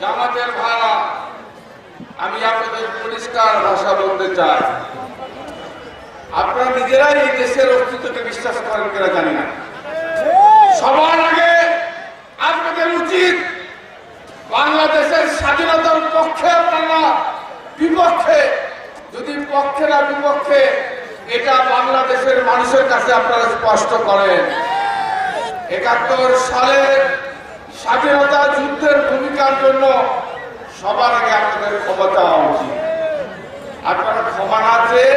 জামাতের ভাড়া, আমি আপনাদের পরিষ্কার ভাষা বলতে চাই। আপনারা নিজেরাই এই দেশের অস্তিত্বকে বিশ্বাস করেন কিনা জানি না। সবার আগে আপনাদের উচিত বাংলাদেশের স্বাধীনতার পক্ষে আপনারা বিপক্ষে, যদি পক্ষে না বিপক্ষে, এটা বাংলাদেশের মানুষের কাছে আপনারা স্পষ্ট করেন। একাত্তর সালে স্বাধীনতা যুদ্ধের ভূমিকার জন্য সবার আগে আপনাদের ক্ষমা চাওয়া উচিত। আপনারা ক্ষমা না চেয়ে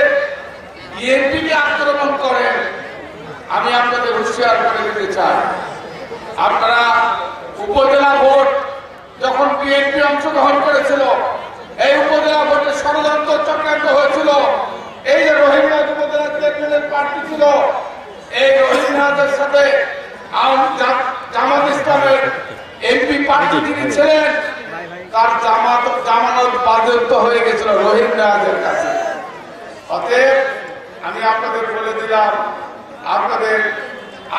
বিএনপিকে আক্রমণ করেন, আমি আপনাদের হুঁশিয়ার করে দিতে চাই। আপনারা উপজেলা ভোট যখন বিএনপি অংশগ্রহণ করেছিল, এই উপজেলা ভোটে ষড়যন্ত্র চক্রান্ত হয়েছিল। এই যে রোহিঙ্গা উপজেলা প্রার্থী ছিল, এই রোহিঙ্গাদের সাথে আওয়ামী যিনি ছিলেন তার জামাত, জামানত বাজেয়াপ্ত হয়ে গেছিল রোহিঙ্গাদের কাছে। অতএব আমি আপনাদের বলে দিলাম, আপনাদের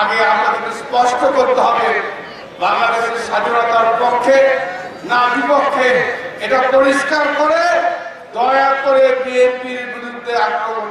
আগে আপনাদের স্পষ্ট করতে হবে, বাংলাদেশের স্বাধীনতার পক্ষে না বিপক্ষে এটা পরিষ্কার করে দয়া করে বিএনপির বিরুদ্ধে আক্রমণ